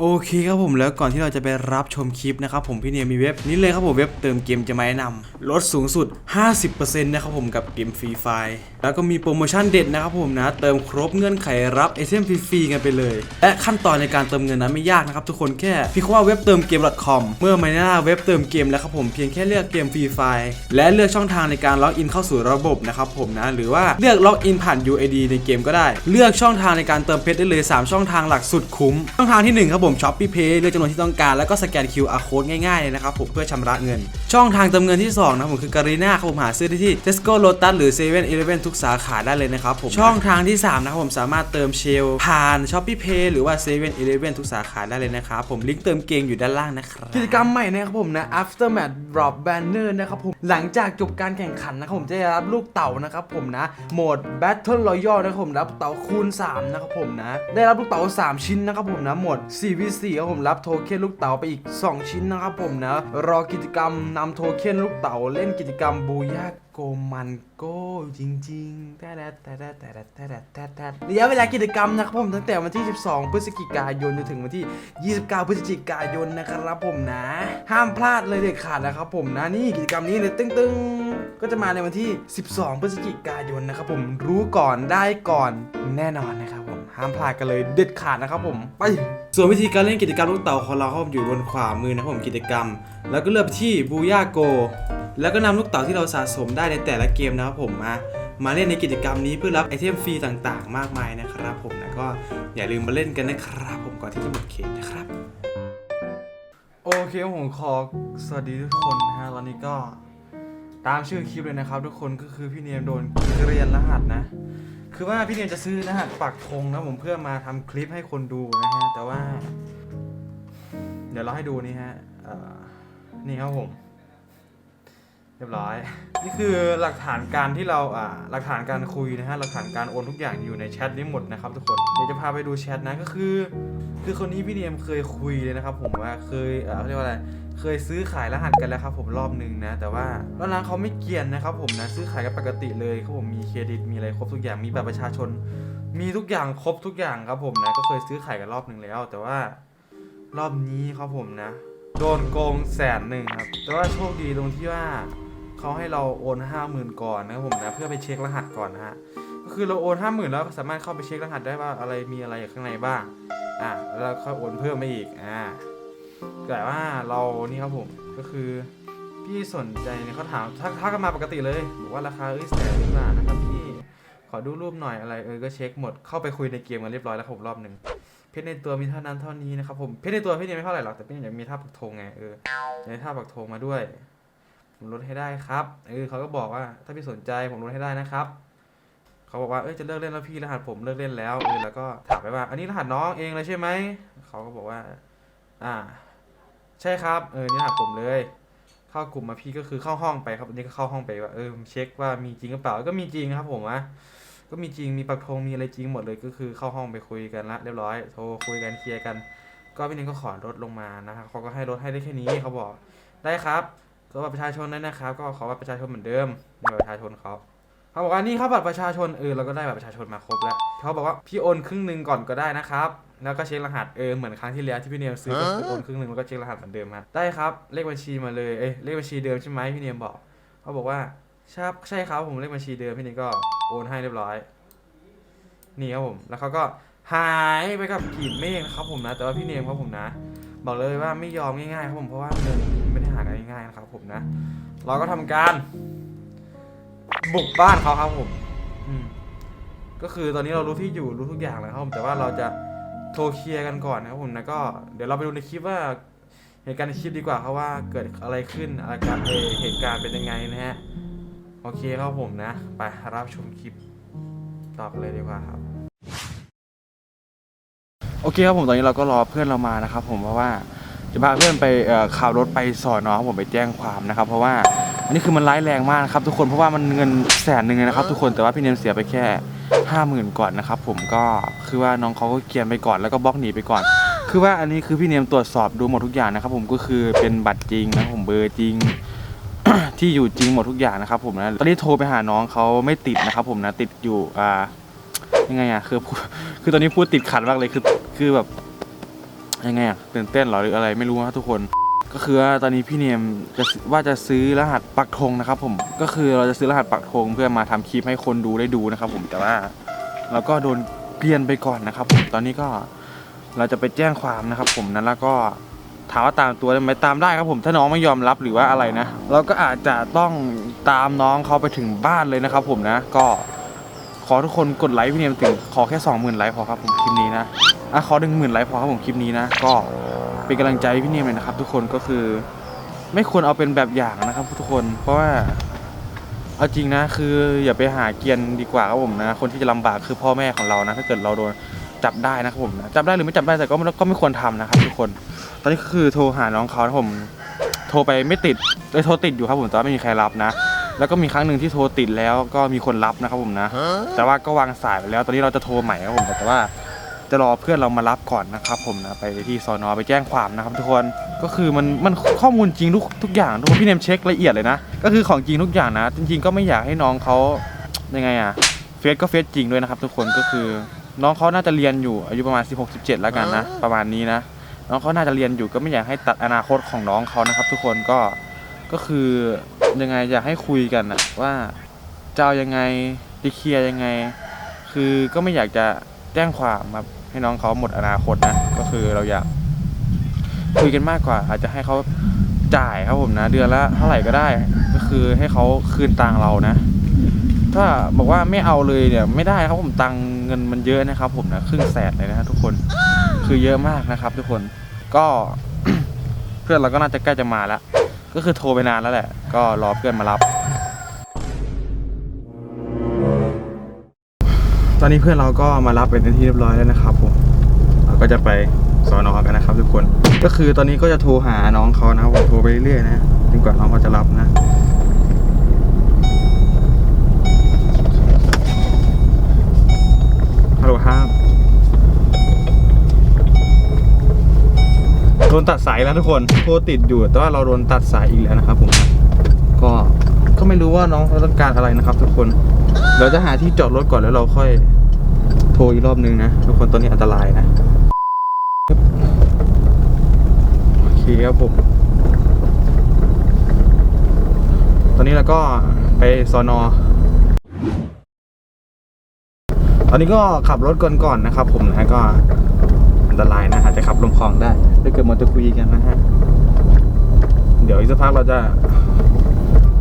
โอเคครับผมแล้วก่อนที่เราจะไปรับชมคลิปนะครับผมพี่เนียมีเว็บนี้เลยครับผมเว็บเติมเกมจะมาแนะนำลดสูงสุด 50%นะครับผมกับเกมฟรีไฟแล้วก็มีโปรโมชั่นเด็ดนะครับผมนะ เติมครบเงื่อนไขรับไอเทมฟรีๆกันไปเลย และขั้นตอนในการเติมเงินนั้นไม่ยากนะครับทุกคนแค่พิคว่าเว็บเติมเกม .com เมื่อมาหน้าเว็บเติมเกมแล้วครับผมเพียงแค่เลือกเกมฟรีไฟและเลือกช่องทางในการล็อกอินเข้าสู่ระบบนะครับผมนะหรือว่าเลือกล็อกอินผ่าน UID ในเกมก็ได้ เลือกช่องทางในการเติมเพชรได้เลย 3 ช่องทางหลักสุดคุ้มช่องทางที่1ครับผม Shopee Pay เลือกจำนวนที่ต้องการแล้วก็สแกน QR Code ง่ายๆเลยนะครับผมเพื่อชำระเงิน ช่องทางเติมเงินที่ 2 นะครับผมคือการีนาครับผมหาซื้อได้ที่ Tesco Lotus หรือ7 e เ e ่ e ทุกสาขาได้เลยนะครับผมช่องทางที่ 3 นะครับผมสามารถเติมเชลผ่าน Shopee Pay หรือว่า7 e เ e ่ e ทุกสาขาได้เลยนะครับผมลิงก์เติมเกมอยู่ด้านล่างนะครับกิจกรรมใหม่นะครับผมนะ Aftermath Drop Banner นะครับผมหลังจากจบการแข่งขันนะครับผมจะได้รับลูกเต่านะครับผมนะโหมด Battle Royale นะครับผมรับเต่าคูณ3นะครับผมนะได้รับลูกเต่า 3 ชิ้นนะครับผมนะโหมด 4v4 ครับผมรับโทเค็นลูกเต่าไปอีก 2 ชิ้นนะครับผมนะ รอกิจกรรมนำโทเค็นลูกเต่าเล่นกิจกรรมบูยาก โกมันโก้จริงๆแต่แต่แต่แต่แต่แต่แต่ระยะเวลากิจกรรมนะครับผมตั้งแต่วันที่ 12 พฤศจิกายนจนถึงวันที่ 29 พฤศจิกายนนะครับผมนะ ห้ามพลาดเลยเด็ดขาดนะครับผมนะนี่กิจกรรมนี้เลยตึ้งๆ ก็จะมาในวันที่ 12 พฤศจิกายนนะครับผมรู้ก่อนได้ก่อนแน่นอนนะครับผมห้ามพลาดกันเลยเด็ดขาดนะครับผมไปส่วนวิธีการเล่นกิจกรรมลูกเต่าของเราครับอยู่บนขวามือนะครับผมกิจกรรม แล้วก็เลือกที่บูย่าโก แล้วก็นำลูกเต่าที่เราสะสมได้ในแต่ละเกมนะครับผมมามาเล่นในกิจกรรมนี้เพื่อรับไอเทมฟรีต่างๆ มากมายนะครับผมนะก็อย่าลืมมาเล่นกันนะครับผมก่อนที่จะหมดเขตนะครับโอเคผมขอสวัสดีทุกคนนะฮะตอนนี้ก็ตามชื่อคลิปเลยนะครับ ทุกคนก็คือพี่เนียมโดนเรียนรหัสนะ คือว่าพี่เนียมจะซื้อรหัสปักธงนะผมเพื่อมาทำคลิปให้คนดูนะฮะแต่ว่า เดี๋ยวเราให้ดูนี่ฮะนี่ครับผม เรียบร้อย นี่คือหลักฐานการที่เราอ่าหลักฐานการคุยนะฮะหลักฐานการโอนทุกอย่างอยู่ในแชทนี้หมดนะครับทุกคนเดี๋ยวจะพาไปดูแชทนะก็คือ คือคนนี้พี่เนียมเคยคุยเลยนะครับ ผมว่าเคยเอ่อเขาเรียกว่าอะไรเคยซื้อขายรหัสกันแล้วครับผมรอบหนึ่งนะ แต่ว่ารอบนั้นเขาไม่เกียนนะครับผมนะซื้อขายกันปกติเลยครับผมมีเครดิตมีอะไรครบทุกอย่างมีบัตรประชาชน มีทุกอย่างครบทุกอย่างครับผมนะก็เคยซื้อขายกันรอบหนึ่งแล้ว แต่ว่ารอบนี้ครับผมนะ โดนโกงแสนหนึ่งครับแต่ว่าโชคดีตรงที่ว่า เขาให้เราโอนห้าหมื่นก่อนนะครับผมนะเพื่อไปเช็ครหัสก่อนนะฮะก็คือเราโอนห้าหมื่นแล้วสามารถเข้าไปเช็ครหัสได้ว่าอะไรมีอะไรอยู่ข้างในบ้างอะแล้วเราค่อยโอนเพิ่มมาอีกอ่าแต่ว่าเรานี่ครับผมก็คือพี่สนใจเนี่ยเขาถามทักทักกันมาปกติเลยบอกว่าราคาเอ้ยแสนหนึ่งบานะครับพี่ขอดูรูปหน่อยอะไรเออก็เช็คหมดเข้าไปคุยในเกมกันเรียบร้อยแล้วครับผมรอบหนึ่งเพชรในตัวมีเท่านั้นเท่านี้นะครับผมเพชรในตัวพี่เนี่ยไม่เท่าไหร่หรอกแต่พี่อยากมีท่าปักธงไงเอออยากได้ท่าปักธงมาด้วย ผมลดให้ได้ครับเออเขาก็บอกว่าถ้าพี่สนใจผมลดให้ได้นะครับ เขาบอกว่าเอ้ยจะเลิกเล่นแล้วพี่รหัสผมเลิกเล่นแล้วเออแล้วก็ถามไปว่า อันนี้รหัสน้องเองเลยใช่ไหมเขาก็บอกว่า อ่า ใช่ครับเออนี่รหัสผมเลย เข้ากลุ่มมาพี่ก็คือเข้าห้องไปครับอันนี้ก็เข้าห้องไปว่าเออเช็คว่ามีจริงหรือเปล่าก็มีจริงครับผมอะก็มีจริงมีปักธงมีอะไรจริงหมดเลยก็คือเข้าห้องไปคุยกันละเรียบร้อยโทรคุยกันเคลียร์กัน ก็พี่เนงก็ขอลดลงมานะครับเขาก็ให้ลดให้ได้แค่นี้เขาบอกได้ครับ ก็บัตรประชาชนได้นะครับ ก็ขอบัตรประชาชนเหมือนเดิมนี่บัตรประชาชนเขาเขาบอกว่านี่ครับบัตรประชาชนเออเราก็ได้บัตรประชาชนมาครบแล้วเขาบอกว่าพี่โอนครึ่งหนึ่งก่อนก็ได้นะครับแล้วก็เช็ครหัสเออเหมือนครั้งที่แล้วที่พี่เนียมซื้อก็คือโอนครึ่งหนึ่งแล้วก็เช็ครหัสเหมือนเดิมครับได้ครับเลขบัญชีมาเลยเอ้ยเลขบัญชีเดิมใช่ไหมพี่เนียมบอกเขาบอกว่าใช่ครับใช่ครับผมเลขบัญชีเดิมพี่เนียมก็โอนให้เรียบร้อย นี่ครับผมแล้วเขาก็หายไปกับกลีบเมฆนะครับผมนะ แต่ว่าพี่เนมครับผมนะ บอกเลยว่าไม่ยอมง่ายๆครับผมเพราะว่าเงินไม่ได้หากันง่ายๆนะครับผมนะ เราก็ทำการ บุกบ้านเขาครับผมอืมก็คือตอนนี้เรารู้ที่อยู่รู้ทุกอย่างแล้วครับผมแต่ว่าเราจะโทรเคลียร์กันก่อนนะครับผมนะก็เดี๋ยวเราไปดูในคลิปว่าเหตุการณ์ในคลิปดีกว่าครับว่าเกิดอะไรขึ้นอะไรการเอเหตุการณ์เป็นยังไงนะฮะโอเคครับผมนะ ไปรับชมคลิปต่อกันเลยดีกว่าครับ โอเคครับผมตอนนี้เราก็รอเพื่อนเรามานะครับ ผมเพราะว่าจะพาเพื่อนไปขับรถไปสอนอครับผมไปแจ้งความนะครับ เพราะว่าอันนี้คือมันร้ายแรงมากครับ ทุกคนเพราะว่ามันเงินแสนหนึ่งนะครับ ทุกคนแต่ว่าพี่เนมเสียไปแค่ห้าหมื่นก่อนนะครับ ผมก็คือว่าน้องเขาก็เกียนไปก่อนแล้วก็บล็อกหนีไปก่อน คือว่าอันนี้คือพี่เนมตรวจสอบดูหมดทุกอย่างนะครับ ผมก็คือเป็นบัตรจริงนะผมเบอร์จริงที่อยู่จริงหมดทุกอย่างนะครับผมนะตอนนี้โทรไปหาน้องเขาไม่ติดนะครับ ผมนะติดอยู่อ่า ยังไงอะคือคือตอนนี้พูดติดขัดมากเลยคือคือแบบยังไงอะตื่นเต้นหรอหรืออะไรไม่รู้นะทุกคน ก็คือว่าตอนนี้พี่เนียมจะว่าจะซื้อรหัสปักธงนะครับ ผมก็คือเราจะซื้อรหัสปักธงเพื่อมาทำคลิปให้คนดูได้ดูนะครับ ผมแต่ว่าเราก็โดนเกลียนไปก่อนนะครับผมตอนนี้ก็เราจะไปแจ้งความนะครับ ผมนั้นแล้วก็ถามว่าตามตัวได้ไหมตามได้ครับผมถ้าน้องไม่ยอมรับหรือว่าอะไรนะ เราก็อาจจะต้องตามน้องเขาไปถึงบ้านเลยนะครับ ผมนะก็ ขอทุกคนกดไลค์พี่เนียมถึงขอแค่ 20,000ไลค์พอครับผมคลิปนี้นะอะขอหนึ่งหมื่นไลค์พอครับผมคลิปนี้นะ ก็เป็นกำลังใจพี่เนียมเลยนะครับ ทุกคนก็คือ ไม่ควรเอาเป็นแบบอย่างนะครับ ทุกคนเพราะว่าเอาจริงนะคืออย่าไปหาเกียนดีกว่าครับผมนะ คนที่จะลำบากคือพ่อแม่ของเรานะ ถ้าเกิดเราโดนจับได้นะครับผมนะจับได้หรือไม่จับได้แต่ก็ไม่ก็ไม่ควรทำนะครับ ทุกคน ตอนนี้ก็คือโทรหาน้องเขานะผม โทรไปไม่ติดเลยโทรติดอยู่ครับผมแต่ว่าไม่มีใครรับนะ แล้วก็มีครั้งหนึ่งที่โทรติดแล้วก็มีคนรับนะครับผมนะ แต่ว่าก็วางสายไปแล้ว ตอนนี้เราจะโทรใหม่ครับผมแต่ว่าจะรอเพื่อนเรามารับก่อนนะครับผมนะไปที่สอนอไปแจ้งความนะครับทุกคนก็คือมันมันข้อมูลจริงทุกทุกอย่างทุกคนพี่เนมเช็คละเอียดเลยนะ ก็คือของจริงทุกอย่างนะ จริง ๆ ก็ไม่อยากให้น้องเขายังไงอะเฟซก็เฟซจริงด้วยนะครับ ทุกคนก็คือน้องเขาน่าจะเรียนอยู่อายุประมาณ 16 17 แล้วกันนะ ประมาณนี้นะน้องเขาน่าจะเรียนอยู่ก็ไม่อยากให้ตัดอนาคตของน้องเขานะครับ ทุกคนก็ก็คือ ยังไงอยากให้คุยกันนะว่าจะเอายังไงจะเคลียร์ยังไง คือก็ไม่อยากจะแจ้งความมาให้น้องเขาหมดอนาคตนะก็คือเราอยากคุยกันมากกว่า อาจจะให้เขาจ่ายครับผมนะ เดือนละเท่าไหร่ก็ได้ ก็คือให้เขาคืนตังค์เรานะ ถ้าบอกว่าไม่เอาเลยเนี่ย ไม่ได้ครับผมตังค์เงินมันเยอะนะครับ ผมนะครึ่งแสนเลยนะทุกคนคือเยอะมากนะครับ ทุกคนก็เพื่อนเราก็น่าจะใกล้จะมาแล้วก็คือโทรไปนานแล้วแหละ ก็รอเพื่อนมารับ ตอนนี้เพื่อนเราก็มารับเป็นที่เรียบร้อยแล้วนะครับผมเราก็จะไปสอนอกันนะครับ ทุกคน ก็คือตอนนี้ก็จะโทรหาน้องเขานะครับผมโทรไปเรื่อยๆนะจนกว่าน้องเขาจะรับนะฮัลโหลครับโดนตัดสายแล้วทุกคน โทรติดอยู่ แต่ว่าเราโดนตัดสายอีกแล้วนะครับผม ก็ก็ไม่รู้ว่าน้องเขาต้องการอะไรนะครับ ทุกคน เราจะหาที่จอดรถก่อนแล้วเราค่อยโทรอีกรอบนึงนะทุกคนตอนนี้อันตรายนะโอเคครับผมตอนนี้เราก็ไปสอนอตอนนี้ก็ขับรถก่อนก่อนนะครับ ผมนะก็อันตรายนะอาจจะขับลงคลองได้ถ้าเกิดมันจะคุยกันนะฮะเดี๋ยวอีกสักพักเราจะ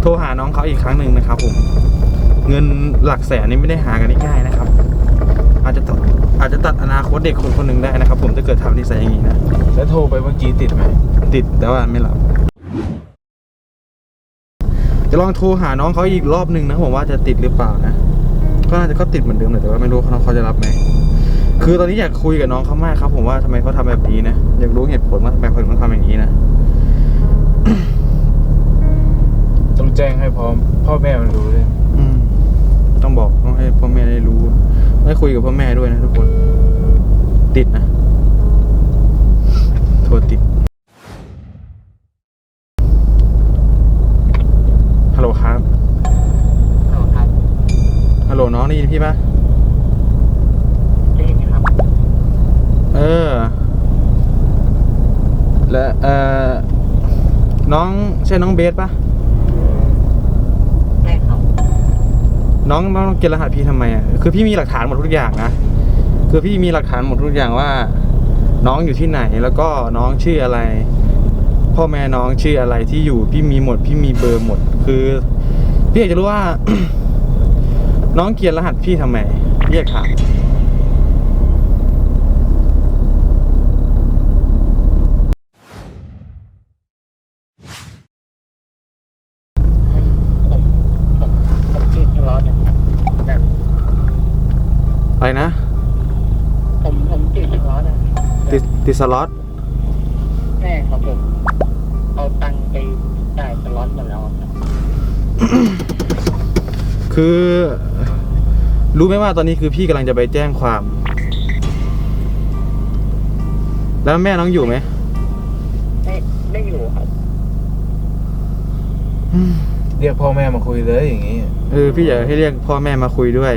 ทรหาน้องเขาอีกครั้งหนึ่งนะครับผม เงินหลักแสนนี่ไม่ได้หากันง่ายๆนะครับ อาจจะตัดอาจจะตัดอนาคตเด็กคนคนหนึ่งได้นะครับ ผมถ้าเกิดทำนิสัยอย่างนี้นะ แล้วโทรไปเมื่อกี้ติดไหม ติดแต่ว่าไม่รับ จะลองโทรหาน้องเขาอีกรอบหนึ่งนะผมว่าจะติดหรือเปล่านะ ก็น่าจะก็ติดเหมือนเดิมแหละแต่ว่าไม่รู้เขาน้องเขาจะรับไหมคือตอนนี้อยากคุยกับน้องเขามากครับ ผมว่าทำไมเขาทำแบบนี้นะ อยากรู้เหตุผลว่าทำไมเขาถึงต้องทำอย่างนี้นะต้อง แจ้งให้พร้อม พ่อแม่มันรู้เลย อืม ต้องบอกต้องให้พ่อแม่ได้รู้ได้คุยกับพ่อแม่ด้วยนะทุกคน ติดนะโทรติดฮัลโหลครับฮัลโหลครับฮัลโหลน้องได้ยินพี่ปะได้ยินไหมครับ เออ และเออน้องใช่น้องเบสปะไน้องน้องเกณฑ์รหัสพี่ทำไมอะคือพี่มีหลักฐานหมดทุกอย่างนะคือพี่มีหลักฐานหมดทุกอย่างว่า น้องอยู่ที่ไหนแล้วก็น้องชื่ออะไร พ่อแม่น้องชื่ออะไรที่อยู่พี่มีหมด พี่มีเบอร์หมด คือ พี่อยากจะรู้ว่า น้องเกียรรหัสพี่ทำไมพี่อยากถามผมผมผมชื่อที่ร้อนเนี่ยแบบ อะไรนะ ผมผมชื่อที่ร้อนนะติดติดสล็อตแม่ครับผม เอาตังค์ไปจ่ายสล็อตหมดแล้วครับคือ รู้ไหมว่าตอนนี้คือพี่กำลังจะไปแจ้งความ แล้วแม่น้องอยู่ไหมไม่ไม่อยู่ครับเรียกพ่อแม่มาคุยเลยอย่างงี้ เออพี่อยากให้เรียกพ่อแม่มาคุยด้วย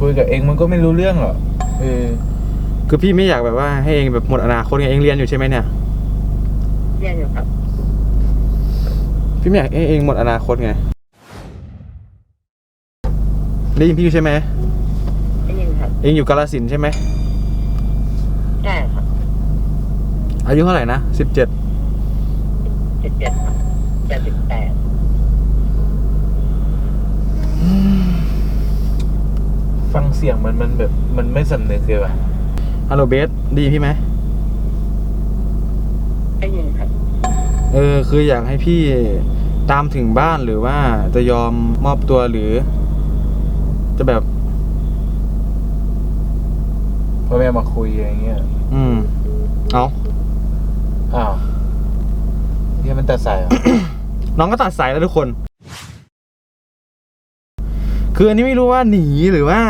คุยกับเองมันก็ไม่รู้เรื่องหรอกเออคือพี่ไม่อยากแบบว่าให้เองแบบหมดอนาคตไงเองเรียนอยู่ใช่ไหมเนี่ย เรียนอยู่ครับ พี่ไม่อยากให้เองหมดอนาคตไงได้ยินพี่อยู่ใช่ไหมได้ยินครับ เองอยู่กาลสินธุ์ใช่ไหมใช่ครับอายุเท่าไหร่นะสิบเจ็ดสิบเจ็ดครับจะสิบแปด ฟังเสียงมันมันแบบมันไม่สำนึกเลยว่ะฮัลโหลเบสได้ยินพี่ไหมได้ยินครับเออคืออยากให้พี่ตามถึงบ้านหรือว่าจะยอมมอบตัวหรือ จะแบบ พ่อแม่มาคุยอะไรเงี้ยอืม เอาอ้าวเนี่ยมันตัดสายเหรอ น้องก็ตัดสายแล้วทุกคน คืออันนี้ไม่รู้ว่าหนีหรือว่า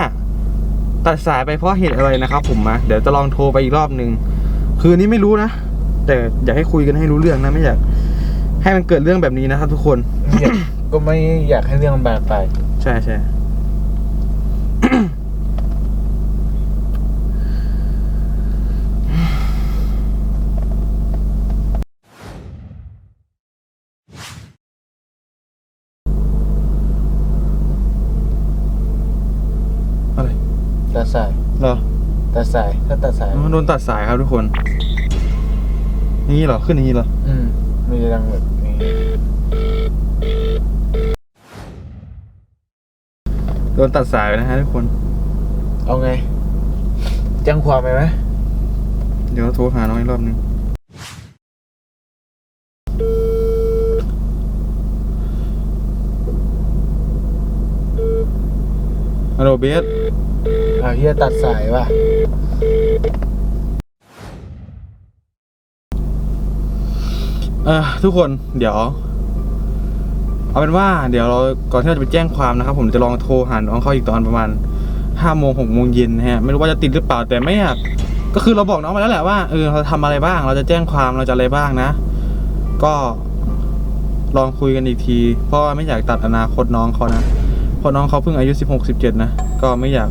ตัดสายไปเพราะเหตุอะไรนะครับ ผมนะเดี๋ยวจะลองโทรไปอีกรอบหนึ่งคืออันนี้ไม่รู้นะแต่อยากให้คุยกันให้รู้เรื่องนะไม่อยากให้มันเกิดเรื่องแบบนี้นะครับทุกคนอยากก็ไม่อยากให้เรื่องมันบานปลาย ใช่ใช่ ดสายเหรอตัดสายถ้าตัดสาย มันโดนตัดสายครับทุกคนนี่เหรอขึ้นอย่างนี้เหรออืมมันจะดังแบบนี้โดนตัดสายไปนะฮะทุกคน เอาไงแจ้งความไปไหมเดี๋ยวโทรหาน้องอีกรอบหนึงฮัลโหลเบส อ้าเฮียตัดสายว่ะ เออทุกคนเดี๋ยว เอาเป็นว่าเดี๋ยวเราก่อนที่เราจะไปแจ้งความนะครับ ผมจะลองโทรหาน้องเขาอีกตอนประมาณห้าโมงหกโมงเย็นนะฮะ ไม่รู้ว่าจะติดหรือเปล่าแต่ไม่อยากก็คือเราบอกน้องไปแล้วแหละว่าเออเราทำอะไรบ้าง เราจะแจ้งความเราจะอะไรบ้างนะ ก็ลองคุยกันอีกที เพราะว่าไม่อยากตัดอนาคตน้องเขานะเพราะน้องเขาเพิ่งอายุสิบหกสิบเจ็ดนะ ก็ไม่อยาก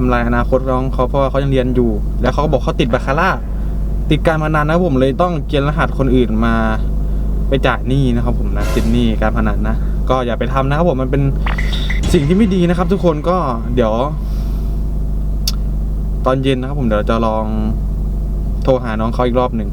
ทำลายอนาคตน้องเขาเพราะว่าเขายังเรียนอยู่ แล้วเขาก็บอกเขาติดบาคาร่าติดการพนันนะผมเลยต้องเกียนรหัสคนอื่นมา ไปจ่ายหนี้นะครับ ผมนะติดหนี้การพนันนะก็อย่าไปทำนะครับผมมันเป็นสิ่งที่ไม่ดีนะครับ ทุกคนก็เดี๋ยว ตอนเย็นนะครับ ผมเดี๋ยวจะลองโทรหาน้องเขาอีกรอบหนึ่ง